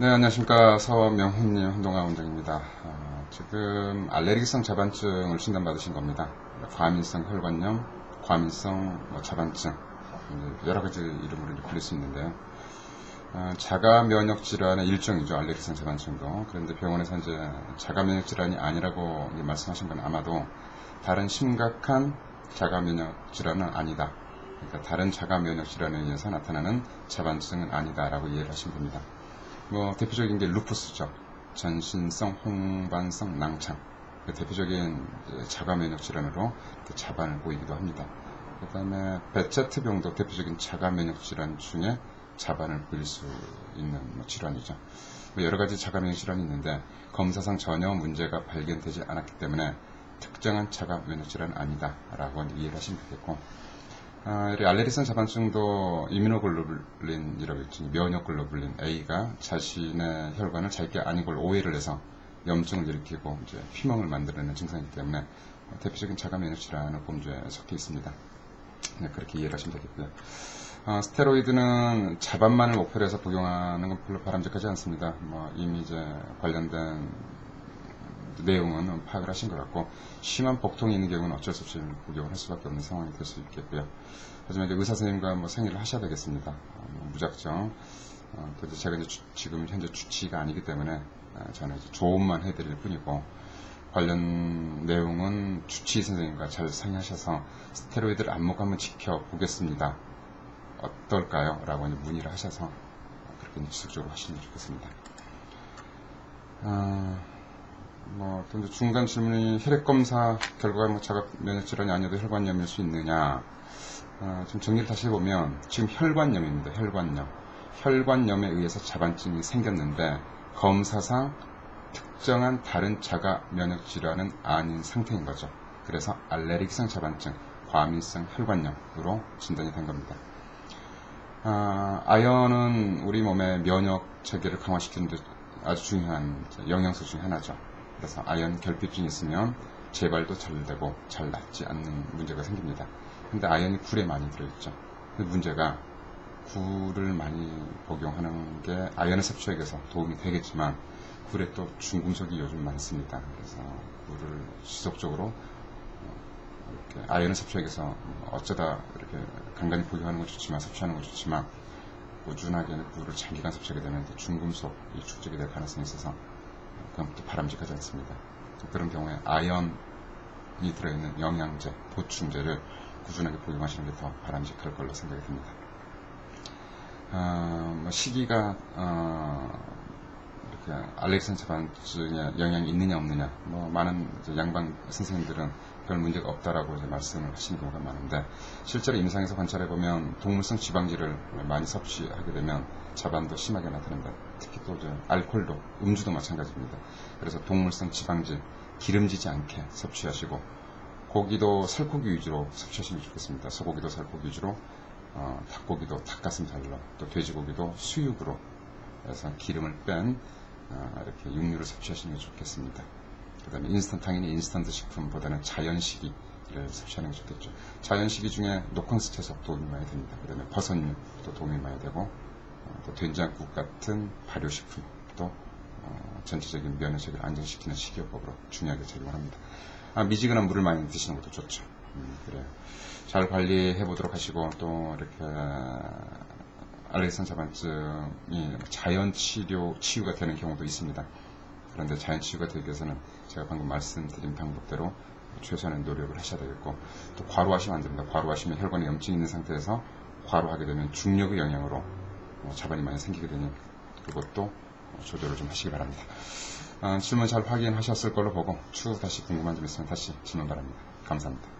네, 안녕하십니까. 서명훈님, 한동아 원장입니다. 아, 지금 알레르기성 자반증을 진단받으신 겁니다. 과민성 혈관염, 과민성 뭐 자반증, 여러 가지 이름으로 불릴 수 있는데요. 아, 자가 면역 질환의 일종이죠. 알레르기성 자반증도. 그런데 병원에서 이제 자가 면역 질환이 아니라고 말씀하신 건 아마도 다른 심각한 자가 면역 질환은 아니다. 그러니까 다른 자가 면역 질환에 의해서 나타나는 자반증은 아니다라고 이해를 하시면 됩니다. 뭐 대표적인 게 루푸스죠. 전신성 홍반성 낭창. 그 대표적인 자가 면역 질환으로 자반을 보이기도 합니다. 그 다음에 베체트병도 대표적인 자가 면역 질환 중에 자반을 보일 수 있는 뭐 질환이죠. 뭐 여러 가지 자가 면역 질환이 있는데 검사상 전혀 문제가 발견되지 않았기 때문에 특정한 자가 면역 질환은 아니다라고 이해를 하시면 되겠고 아, 이 알레르기성 자반증도 이뮤노글로불린이라고 있죠. 면역글로불린 A가 자신의 혈관을 자기가 아닌 걸 오해를 해서 염증을 일으키고 이제 피멍을 만들어내는 증상이기 때문에 대표적인 자가 면역 질환의 범주에 섞여 있습니다. 네, 그렇게 이해를 하시면 되겠고요. 아, 스테로이드는 자반만을 목표로 해서 복용하는 건 별로 바람직하지 않습니다. 뭐 이미 이제 관련된 내용은 파악을 하신 것 같고 심한 복통이 있는 경우는 어쩔 수 없이 복용을 할 수밖에 없는 상황이 될 수 있겠고요. 하지만 이제 의사 선생님과 뭐 생리를 하셔야 되겠습니다. 어, 뭐 무작정. 어, 그래도 제가 이제 주- 지금 현재 주치의가 아니기 때문에 어, 저는 이제 조언만 해드릴 뿐이고 관련 내용은 주치의 선생님과 잘 상의하셔서 스테로이드를 안목 한번 지켜보겠습니다. 어떨까요? 라고 이제 문의를 하셔서 그렇게 지속적으로 하시는 게 좋겠습니다. 아, 뭐, 또 중간 질문이 혈액 검사 결과가 뭐 자가 면역 질환이 아니어도 혈관염일 수 있느냐. 아, 좀 정리를 다시 해보면 지금 혈관염입니다. 혈관염. 혈관염에 의해서 자반증이 생겼는데 검사상 특정한 다른 자가 면역 질환은 아닌 상태인 거죠. 그래서 알레르기성 자반증, 과민성 혈관염으로 진단이 된 겁니다. 아, 아연은 우리 몸의 면역 체계를 강화시키는 데 아주 중요한 영양소 중 하나죠. 그래서 아연 결핍증이 있으면 재발도 잘 되고 잘 낫지 않는 문제가 생깁니다. 근데 아연이 굴에 많이 들어있죠. 그 문제가 굴을 많이 복용하는 게 아연의 섭취에 의해서 도움이 되겠지만 굴에 또 중금속이 요즘 많습니다. 그래서 굴을 지속적으로 어, 이렇게 아연의 섭취에 의해서 어쩌다 이렇게 간간히 복용하는 건 좋지만 섭취하는 건 좋지만 꾸준하게 굴을 장기간 섭취하게 되면 또 중금속이 축적이 될 가능성이 있어서 그건 또 바람직하지 않습니다. 그런 경우에 아연이 들어있는 영양제, 보충제를 꾸준하게 복용하시는 게 더 바람직할 걸로 생각이 듭니다. 아, 뭐 시기가 어, 이렇게 알렉산 자반증에 영향이 있느냐 없느냐 뭐 많은 양방 선생님들은 별 문제가 없다라고 이제 말씀을 하시는 경우가 많은데 실제로 임상에서 관찰해 보면 동물성 지방질을 많이 섭취하게 되면 자반도 심하게 나타난다. 특히 또 이제 알코올도 음주도 마찬가지입니다. 그래서 동물성 지방질 기름지지 않게 섭취하시고 고기도 살코기 위주로 섭취하시면 좋겠습니다. 소고기도 살코기 위주로 어, 닭고기도 닭가슴살로 또 돼지고기도 수육으로 해서 기름을 뺀 어, 이렇게 육류를 섭취하시는 게 좋겠습니다. 그 다음에 인스턴트, 당연히 인스턴트 식품보다는 자연식이 를 섭취하는 게 좋겠죠. 자연식이 중에 노콘스 채소 도움이 많이 됩니다. 그 다음에 버섯류도 도움이 많이 되고 어, 또 된장국 같은 발효식품도 어, 전체적인 면역 체계를 안정시키는 식이요법으로 중요하게 작용을 합니다. 아, 미지근한 물을 많이 드시는 것도 좋죠. 음, 그래요. 잘 관리해 보도록 하시고 또 이렇게 알레르기성 자반증이 자연 치료 치유가 되는 경우도 있습니다. 그런데 자연 치유가 되기 위해서는 제가 방금 말씀드린 방법대로 최소한의 노력을 하셔야 되겠고 또 과로하시면 안 됩니다. 과로하시면 혈관에 염증이 있는 상태에서 과로하게 되면 중력의 영향으로 어, 자반이 많이 생기게 되니 그것도 어, 조절을 좀 하시기 바랍니다. 아, 질문 잘 확인하셨을 걸로 보고 추후 다시 궁금한 점 있으면 다시 질문 바랍니다. 감사합니다.